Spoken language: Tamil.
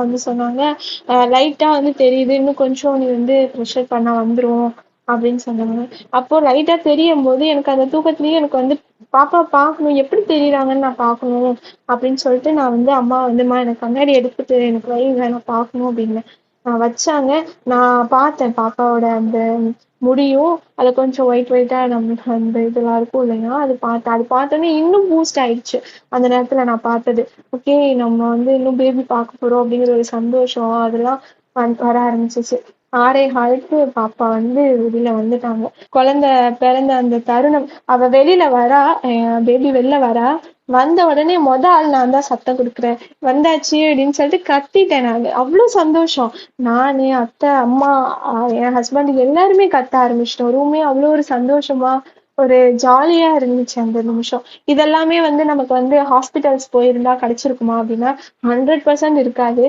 வந்து சொன்னாங்க. லைட்டா வந்து தெரியுது. இன்னும் கொஞ்சம் நீ வந்து ப்ரெஷர் பண்ணால் வந்துரும் அப்படின்னு சொன்னாங்க. அப்போ லைட்டா தெரியும் போது எனக்கு அந்த தூக்கத்துலயும் எனக்கு வந்து பாப்பா பார்க்கணும். எப்படி தெரியுறாங்கன்னு நான் பார்க்கணும். அப்படின்னு சொல்லிட்டு நான் வந்து அம்மா வந்துமா எனக்கு கண்ணாடி எடுத்துட்டு எனக்கு வைங்க நான் பார்க்கணும். அப்படின்னு வச்சாங்க. நான் பார்த்தேன் பாப்பாவோட அந்த முடியும். அது கொஞ்சம் ஒயிட் ஒயிட்டா நம்மளுக்கு அந்த இதெல்லாம் இருக்கும் இல்லையா? அது பார்த்தேன். அது பார்த்தோன்னே இன்னும் பூஸ்ட் ஆயிடுச்சு. அந்த நேரத்துல நான் பார்த்தது. ஓகே நம்ம வந்து இன்னும் பேபி பார்க்க போறோம் அப்படிங்கிற ஒரு சந்தோஷம் அதெல்லாம் வந் வர ஆரம்பிச்சிச்சு. ஆறே காலுக்கு பாப்பா வந்து வெளியில வந்துட்டாங்க. குழந்தை பிறந்த அந்த தருணம் அவ வெளியில வரா பேபி வெளில வரா வந்த உடனே மொத ஆள் நான் தான் சத்தம் கொடுக்குறேன். வந்தாச்சு அப்படின்னு சொல்லிட்டு கத்திட்டேன் நான். அவ்வளவு சந்தோஷம். நானு அத்தை அம்மா என் ஹஸ்பண்ட் எல்லாருமே கத்த ஆரம்பிச்சிட்டோம். ரூமே அவ்வளோ ஒரு சந்தோஷமா ஒரு ஜாலியா இருந்துச்சு அந்த நிமிஷம். இதெல்லாமே வந்து நமக்கு வந்து ஹாஸ்பிட்டல்ஸ் போயிருந்தா கிடைச்சிருக்குமா அப்படின்னா ஹண்ட்ரட் பர்சன்ட் இருக்காது.